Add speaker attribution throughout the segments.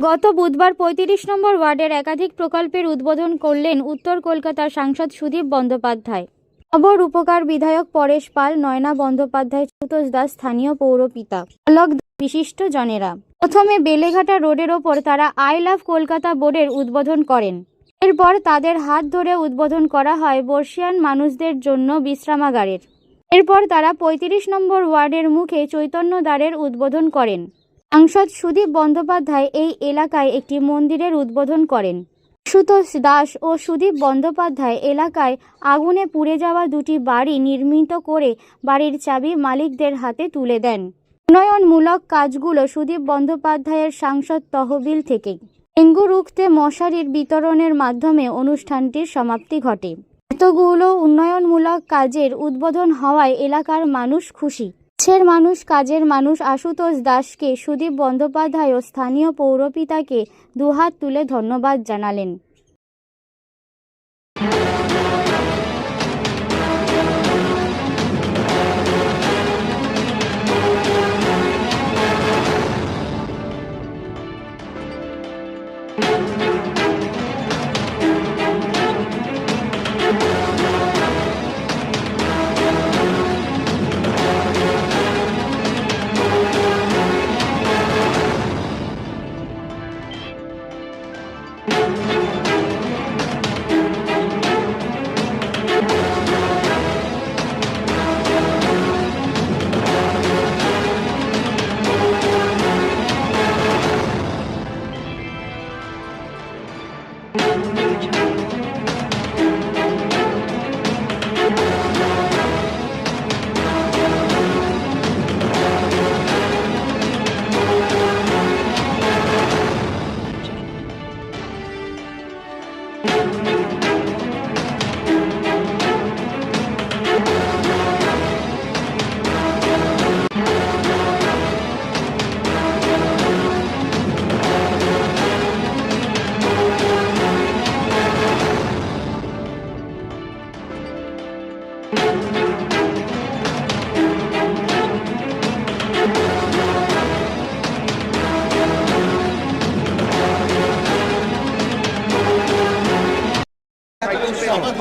Speaker 1: গত বুধবার পঁয়ত্রিশ নম্বর ওয়ার্ডের একাধিক প্রকল্পের উদ্বোধন করলেন উত্তর কলকাতার সাংসদ সুদীপ বন্দ্যোপাধ্যায়। অবর উপকার বিধায়ক পরেশ পাল, নয়না বন্দ্যোপাধ্যায়, সুতোষ দাস, স্থানীয় পৌরপিতা। অলক বিশিষ্ট জনেরা। প্রথমে বেলেঘাটা রোডের ওপর তারা আই লাভ কলকাতা বোর্ডের উদ্বোধন করেন। এরপর তাদের হাত ধরে উদ্বোধন করা হয় বর্ষিয়ান মানুষদের জন্য বিশ্রামাগারের। এরপর তারা পঁয়ত্রিশ নম্বর ওয়ার্ডের মুখে চৈতন্যদ্বারের উদ্বোধন করেন। সাংসদ সুদীপ বন্দ্যোপাধ্যায় এই এলাকায় একটি মন্দিরের উদ্বোধন করেন। সুতোষ দাস ও সুদীপ বন্দ্যোপাধ্যায় এলাকায় আগুনে পুড়ে যাওয়া দুটি বাড়ি নির্মিত করে বাড়ির চাবি মালিকদের হাতে তুলে দেন। উন্নয়নমূলক কাজগুলো সুদীপ বন্দ্যোপাধ্যায়ের সাংসদ তহবিল থেকেই ডেঙ্গু রুখতে মশারির বিতরণের মাধ্যমে অনুষ্ঠানটির সমাপ্তি ঘটে। এতগুলো উন্নয়নমূলক কাজের উদ্বোধন হওয়ায় এলাকার মানুষ খুশি। কাছের মানুষ, কাজের মানুষ আশুতোষ দাসকে সুদীপ বন্দ্যোপাধ্যায় ও স্থানীয় পৌরপিতাকে দুহাত তুলে ধন্যবাদ জানালেন।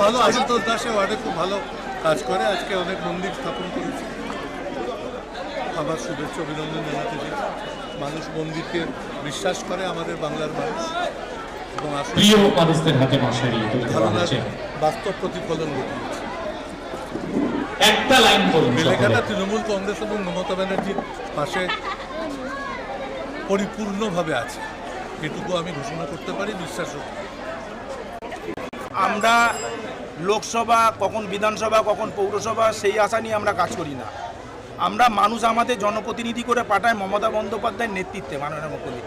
Speaker 2: ভালো আশুতোষ দাসে ওয়ার্ডে খুব ভালো কাজ করে। আজকে অনেক মন্দির স্থাপন করেছে। আবার শুভেচ্ছা অভিনন্দন জানাতে চাই। মানুষ মন্দিরকে বিশ্বাস করে আমাদের বাংলার মানুষ। এবং
Speaker 3: প্রিয় মানুষদের হাতে মশারি
Speaker 2: বাস্তব প্রতিফলন ঘটিয়েছে।
Speaker 3: একটা লাইন করুন
Speaker 2: বেলেঘাটা তৃণমূল কংগ্রেস এবং মমতা ব্যানার্জির পাশে পরিপূর্ণভাবে আছে। এটুকু আমি ঘোষণা করতে পারি বিশ্বাস।
Speaker 4: আমরা লোকসভা, কখন বিধানসভা, কখন পৌরসভা, সেই আশা নিয়ে আমরা কাজ করি না। আমরা মানুষ আমাদের জনপ্রতিনিধি করে পাঠায় মমতা বন্দ্যোপাধ্যায়ের নেতৃত্বে, মাননীয় মুখ্যমন্ত্রী।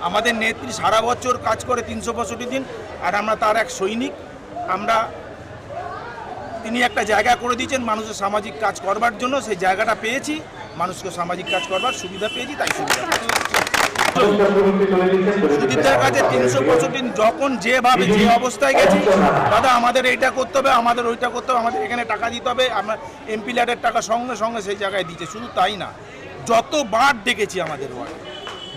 Speaker 4: আমাদের নেত্রী সারা বছর কাজ করে তিনশো পঁয়ষট্টি দিন, আর আমরা তার এক সৈনিক। আমরা, তিনি একটা জায়গা করে দিয়েছেন মানুষের সামাজিক কাজ করবার জন্য, সেই জায়গাটা পেয়েছি। মানুষকে সামাজিক কাজ করবার সুবিধা পেয়েছি, তাই সুবিধা সুদীপদের কাছে তিনশো পঁয়ষট্টি দিন যখন যেভাবে যে অবস্থায় গেছি, দাদা, আমাদের এইটা করতে হবে, আমাদের ওইটা করতে হবে, আমাদের এখানে টাকা দিতে হবে, আমরা এমপি ল্যাডের টাকা সঙ্গে সঙ্গে সেই জায়গায় দিচ্ছে শুধু তাই না, যতবার ডেকেছি আমাদের ওয়ার্ডে,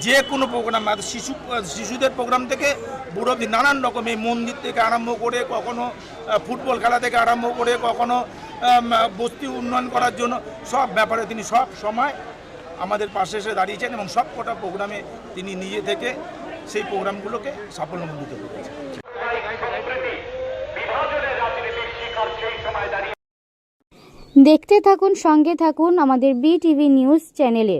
Speaker 4: যে কোনো প্রোগ্রাম শিশু, শিশুদের প্রোগ্রাম থেকে বুড়ো নানান রকম, এই মন্দির থেকে আরম্ভ করে কখনো ফুটবল খেলা থেকে আরম্ভ করে কখনো বস্তি উন্নয়ন করার জন্য সব ব্যাপারে তিনি সব সময় আমাদের পাশে এসে দাঁড়িয়েছেন এবং সব কটা প্রোগ্রামে তিনি নিজে থেকে সেই প্রোগ্রামগুলোকে সাফল্যমণ্ডিত করেছেন।
Speaker 1: দেখতে থাকুন, সঙ্গে থাকুন আমাদের বি টিভি নিউজ চ্যানেলে